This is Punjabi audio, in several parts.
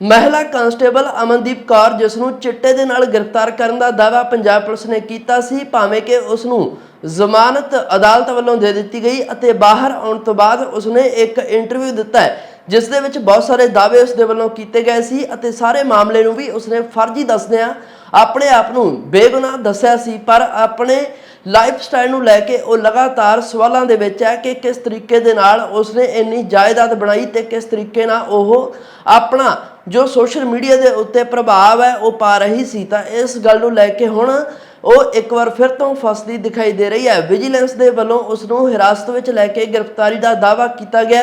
ਮਹਿਲਾ ਕਾਂਸਟੇਬਲ ਅਮਨਦੀਪ ਕੌਰ, ਜਿਸ ਨੂੰ ਚਿੱਟੇ ਦੇ ਨਾਲ ਗ੍ਰਿਫਤਾਰ ਕਰਨ ਦਾ ਦਾਅਵਾ ਪੰਜਾਬ ਪੁਲਿਸ ਨੇ ਕੀਤਾ ਸੀ, ਭਾਵੇਂ ਕਿ ਉਸ ਨੂੰ ਜ਼ਮਾਨਤ ਅਦਾਲਤ ਵੱਲੋਂ ਦੇ ਦਿੱਤੀ ਗਈ ਅਤੇ ਬਾਹਰ ਆਉਣ ਤੋਂ ਬਾਅਦ ਉਸ ਨੇ ਇੱਕ ਇੰਟਰਵਿਊ ਦਿੱਤਾ ਹੈ, ਜਿਸ ਦੇ ਵਿੱਚ ਬਹੁਤ ਸਾਰੇ ਦਾਅਵੇ ਉਸ ਦੇ ਵੱਲੋਂ ਕੀਤੇ ਗਏ ਸੀ ਅਤੇ ਸਾਰੇ ਮਾਮਲੇ ਨੂੰ ਵੀ ਉਸਨੇ ਫਰਜ਼ੀ ਦੱਸਦਿਆਂ ਆਪਣੇ ਆਪ ਨੂੰ ਬੇਗੁਨਾਹ ਦੱਸਿਆ ਸੀ, ਪਰ ਆਪਣੇ ਲਾਈਫ ਸਟਾਈਲ ਨੂੰ ਲੈ ਕੇ ਉਹ ਲਗਾਤਾਰ ਸਵਾਲਾਂ ਦੇ ਵਿੱਚ ਹੈ ਕਿ ਕਿਸ ਤਰੀਕੇ ਦੇ ਨਾਲ ਉਸਨੇ ਇੰਨੀ ਜਾਇਦਾਦ ਬਣਾਈ ਤੇ ਕਿਸ ਤਰੀਕੇ ਨਾਲ ਉਹ ਆਪਣਾ ਜੋ ਸੋਸ਼ਲ ਮੀਡੀਆ ਦੇ ਉੱਤੇ ਪ੍ਰਭਾਵ ਹੈ, ਉਹ ਪਾ ਰਹੀ ਸੀ, ਤਾਂ ਇਸ ਗੱਲ ਨੂੰ ਲੈ ਕੇ ਹੁਣ ਉਹ ਇੱਕ ਵਾਰ ਫਿਰ ਤੋਂ ਫਸਦੀ ਦਿਖਾਈ ਦੇ ਰਹੀ ਹੈ। ਵਿਜੀਲੈਂਸ ਦੇ ਵੱਲੋਂ ਉਸ ਨੂੰ ਹਿਰਾਸਤ ਵਿੱਚ ਲੈ ਕੇ ਗ੍ਰਿਫਤਾਰੀ ਦਾ ਦਾਅਵਾ ਕੀਤਾ ਗਿਆ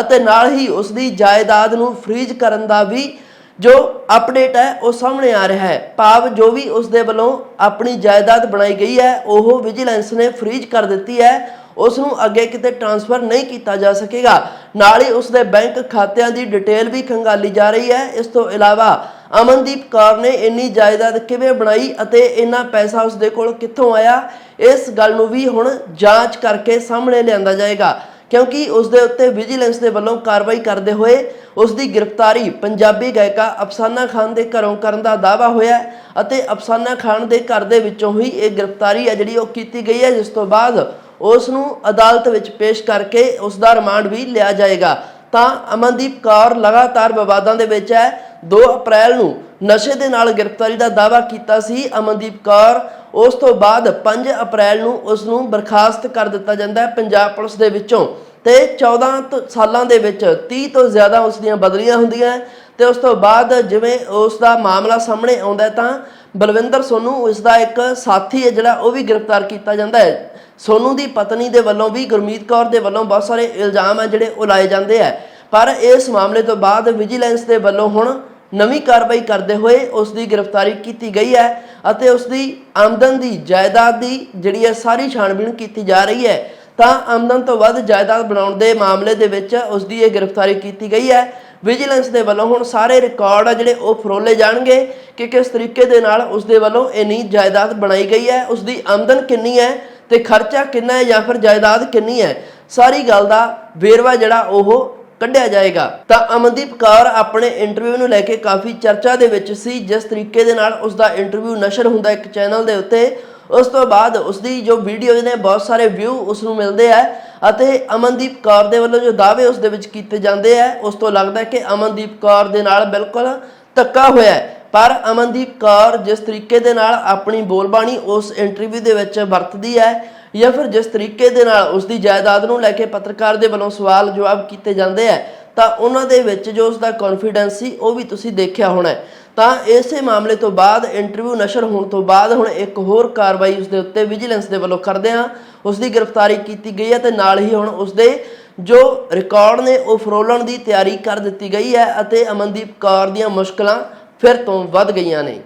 ਅਤੇ ਨਾਲ ਹੀ ਉਸ ਦੀ ਜਾਇਦਾਦ ਨੂੰ ਫ੍ਰੀਜ਼ ਕਰਨ ਦਾ ਵੀ ਜੋ ਅਪਡੇਟ ਹੈ, ਉਹ ਸਾਹਮਣੇ ਆ ਰਿਹਾ ਹੈ। ਭਾਵ ਜੋ ਵੀ ਉਸ ਦੇ ਵੱਲੋਂ ਆਪਣੀ ਜਾਇਦਾਦ ਬਣਾਈ ਗਈ ਹੈ, ਉਹ ਵਿਜੀਲੈਂਸ ਨੇ ਫ੍ਰੀਜ਼ ਕਰ ਦਿੱਤੀ ਹੈ ਉਸ ਨੂੰ ਅੱਗੇ ਕਿਤੇ ਟ੍ਰਾਂਸਫਰ ਨਹੀਂ ਕੀਤਾ ਜਾ ਸਕੇਗਾ। ਨਾਲ ਹੀ ਉਸ ਦੇ ਬੈਂਕ ਖਾਤਿਆਂ ਦੀ ਡਿਟੇਲ ਵੀ ਖੰਗਾਲੀ ਜਾ ਰਹੀ ਹੈ। ਇਸ ਤੋਂ ਇਲਾਵਾ ਅਮਨਦੀਪ ਕੌਰ ਨੇ ਇੰਨੀ ਜਾਇਦਾਦ ਕਿਵੇਂ ਬਣਾਈ ਅਤੇ ਇੰਨਾ ਪੈਸਾ ਉਸ ਦੇ ਕੋਲ ਕਿੱਥੋਂ ਆਇਆ? ਇਸ ਗੱਲ ਨੂੰ ਵੀ ਹੁਣ ਜਾਂਚ ਕਰਕੇ ਸਾਹਮਣੇ ਲਿਆਂਦਾ ਜਾਏਗਾ, ਕਿਉਂਕਿ ਉਸ ਦੇ ਉੱਤੇ ਵਿਜੀਲੈਂਸ ਦੇ ਵੱਲੋਂ ਕਾਰਵਾਈ ਕਰਦੇ ਹੋਏ ਉਸ ਦੀ ਗ੍ਰਿਫਤਾਰੀ ਪੰਜਾਬੀ ਗਾਇਕਾ ਅਫਸਾਨਾ ਖਾਨ ਦੇ ਘਰੋਂ ਕਰਨ ਦਾ ਦਾਅਵਾ ਹੋਇਆ ਅਤੇ ਅਫਸਾਨਾ ਖਾਨ ਦੇ ਘਰ ਦੇ ਵਿੱਚੋਂ ਹੀ ਇਹ ਗ੍ਰਿਫਤਾਰੀ ਹੈ ਜਿਹੜੀ ਉਹ ਕੀਤੀ ਗਈ ਹੈ, ਜਿਸ ਤੋਂ ਬਾਅਦ ਉਸ ਨੂੰ ਅਦਾਲਤ ਵਿੱਚ ਪੇਸ਼ ਕਰਕੇ ਉਸ ਦਾ ਰਿਮਾਂਡ ਵੀ ਲਿਆ ਜਾਏਗਾ। ਤਾਂ ਅਮਨਦੀਪ ਕੌਰ ਲਗਾਤਾਰ ਵਿਵਾਦਾਂ ਦੇ ਵਿੱਚ ਹੈ। 2 ਅਪ੍ਰੈਲ ਨੂੰ ਨਸ਼ੇ ਦੇ ਨਾਲ ਗ੍ਰਿਫਤਾਰੀ ਦਾ ਦਾਅਵਾ ਕੀਤਾ ਸੀ ਅਮਨਦੀਪ ਕੌਰ। ਉਸ ਤੋਂ ਬਾਅਦ 5 ਅਪ੍ਰੈਲ ਨੂੰ ਉਸ ਨੂੰ ਬਰਖਾਸਤ ਕਰ ਦਿੱਤਾ ਜਾਂਦਾ ਹੈ ਪੰਜਾਬ ਪੁਲਿਸ ਦੇ ਵਿੱਚੋਂ। ਤੇ 14 ਤੋਂ ਸਾਲਾਂ ਦੇ ਵਿੱਚ 30 ਤੋਂ ਜ਼ਿਆਦਾ ਉਸ ਦੀਆਂ ਬਦਲੀਆਂ ਹੁੰਦੀਆਂ ਹੈ। ਤੇ ਉਸ ਤੋਂ ਬਾਅਦ ਜਿਵੇਂ ਉਸ ਦਾ ਮਾਮਲਾ ਸਾਹਮਣੇ ਆਉਂਦਾ ਤਾਂ ਬਲਵਿੰਦਰ ਸੋਨੂ ਉਸ ਦਾ ਇੱਕ ਸਾਥੀ ਹੈ ਜਿਹੜਾ ਉਹ ਵੀ ਗ੍ਰਿਫਤਾਰ ਕੀਤਾ ਜਾਂਦਾ ਹੈ। ਸੋਨੂ ਦੀ ਪਤਨੀ ਦੇ ਵੱਲੋਂ ਵੀ, ਗੁਰਮੀਤ ਕੌਰ ਦੇ ਵੱਲੋਂ ਬਹੁਤ ਸਾਰੇ ਇਲਜ਼ਾਮ ਆ ਜਿਹੜੇ ਉਹ ਲਾਏ ਜਾਂਦੇ ਆ। ਪਰ ਇਸ ਮਾਮਲੇ ਤੋਂ ਬਾਅਦ ਵਿਜੀਲੈਂਸ ਦੇ ਵੱਲੋਂ ਹੁਣ ਨਵੀਂ ਕਾਰਵਾਈ ਕਰਦੇ ਹੋਏ ਉਸ ਦੀ ਗ੍ਰਿਫਤਾਰੀ ਕੀਤੀ ਗਈ ਹੈ ਅਤੇ ਉਸ ਦੀ ਆਮਦਨ ਦੀ ਜਾਇਦਾਦ ਦੀ ਜਿਹੜੀ ਹੈ ਸਾਰੀ ਛਾਣਬੀਣ ਕੀਤੀ ਜਾ ਰਹੀ ਹੈ। ਤਾਂ ਆਮਦਨ ਤੋਂ ਵੱਧ ਜਾਇਦਾਦ ਬਣਾਉਣ ਦੇ ਮਾਮਲੇ ਦੇ ਵਿੱਚ ਉਸ ਦੀ ਇਹ ਗ੍ਰਿਫਤਾਰੀ ਕੀਤੀ ਗਈ ਹੈ। ਵਿਜੀਲੈਂਸ ਦੇ ਵੱਲੋਂ ਹੁਣ ਸਾਰੇ ਰਿਕਾਰਡ ਆ ਜਿਹੜੇ ਉਹ ਫਰੋਲੇ ਜਾਣਗੇ ਕਿ ਕਿਸ ਤਰੀਕੇ ਦੇ ਨਾਲ ਉਸ ਦੇ ਵੱਲੋਂ ਇੰਨੀ ਜਾਇਦਾਦ ਬਣਾਈ ਗਈ ਹੈ। ਉਸ ਦੀ ਆਮਦਨ ਕਿੰਨੀ ਹੈ ਤੇ ਖਰਚਾ ਕਿੰਨਾ ਹੈ ਜਾਂ ਫਿਰ ਜਾਇਦਾਦ ਕਿੰਨੀ ਹੈ, ਸਾਰੀ ਗੱਲ ਦਾ ਵੇਰਵਾ ਜਿਹੜਾ ਉਹ ਕੱਢਿਆ ਜਾਏਗਾ। ਤਾਂ ਅਮਨਦੀਪ ਕੌਰ ਆਪਣੇ ਇੰਟਰਵਿਊ ਨੂੰ ਲੈ ਕੇ ਕਾਫੀ ਚਰਚਾ ਦੇ ਵਿੱਚ ਸੀ, ਜਿਸ ਤਰੀਕੇ ਦੇ ਨਾਲ ਉਸ ਦਾ ਇੰਟਰਵਿਊ ਨਸ਼ਰ ਹੁੰਦਾ ਇੱਕ ਚੈਨਲ ਦੇ ਉੱਤੇ। ਉਸ ਤੋਂ ਬਾਅਦ ਉਸ ਦੀ ਜੋ ਵੀਡੀਓਜ਼ ਨੇ ਬਹੁਤ ਸਾਰੇ ਵਿਊ ਉਸ ਨੂੰ ਮਿਲਦੇ ਆ ਅਤੇ ਅਮਨਦੀਪ ਕੌਰ ਦੇ ਵੱਲੋਂ ਜੋ ਦਾਅਵੇ ਉਸ ਦੇ ਵਿੱਚ ਕੀਤੇ ਜਾਂਦੇ ਆ, ਉਸ ਤੋਂ ਲੱਗਦਾ ਕਿ ਅਮਨਦੀਪ ਕੌਰ ਦੇ ਨਾਲ ਬਿਲਕੁਲ ਧੱਕਾ ਹੋਇਆ ਪਰ ਅਮਨਦੀਪ ਕੌਰ ਜਿਸ ਤਰੀਕੇ ਦੇ ਨਾਲ ਆਪਣੀ ਬੋਲਬਾਣੀ ਉਸ ਇੰਟਰਵਿਊ ਦੇ ਵਿੱਚ ਵਰਤਦੀ ਹੈ ਜਾਂ ਫਿਰ ਜਿਸ ਤਰੀਕੇ ਦੇ ਨਾਲ ਉਸ ਦੀ ਜਾਇਦਾਦ ਨੂੰ ਲੈ ਕੇ ਪੱਤਰਕਾਰ ਦੇ ਵੱਲੋਂ ਸਵਾਲ ਜਵਾਬ ਕੀਤੇ ਜਾਂਦੇ ਆ, ਤਾਂ ਉਹਨਾਂ ਦੇ ਵਿੱਚ ਜੋ ਉਸ ਦਾ ਕੌਨਫੀਡੈਂਸ ਸੀ, ਉਹ ਵੀ ਤੁਸੀਂ ਦੇਖਿਆ ਹੋਣਾ ਤਾਂ ਇਸੇ ਮਾਮਲੇ ਤੋਂ ਬਾਅਦ ਇੰਟਰਵਿਊ ਨਸ਼ਰ ਹੋਣ ਤੋਂ ਬਾਅਦ ਹੁਣ ਇੱਕ ਹੋਰ ਕਾਰਵਾਈ ਉਸ ਦੇ ਉੱਤੇ ਵਿਜੀਲੈਂਸ ਦੇ ਵੱਲੋਂ ਕਰਦੇ ਆ ਉਸ ਦੀ ਗ੍ਰਿਫਤਾਰੀ ਕੀਤੀ ਗਈ ਹੈ ਤੇ ਨਾਲ ਹੀ ਹੁਣ ਉਸ ਦੇ ਜੋ ਰਿਕਾਰਡ ਨੇ, ਉਹ ਫਰੋਲਣ ਦੀ ਤਿਆਰੀ ਕਰ ਦਿੱਤੀ ਗਈ ਹੈ ਅਤੇ ਅਮਨਦੀਪ ਕੌਰ ਦੀਆਂ ਮੁਸ਼ਕਲਾਂ ਫਿਰ ਤੋਂ ਵੱਧ ਗਈਆਂ ਨੇ।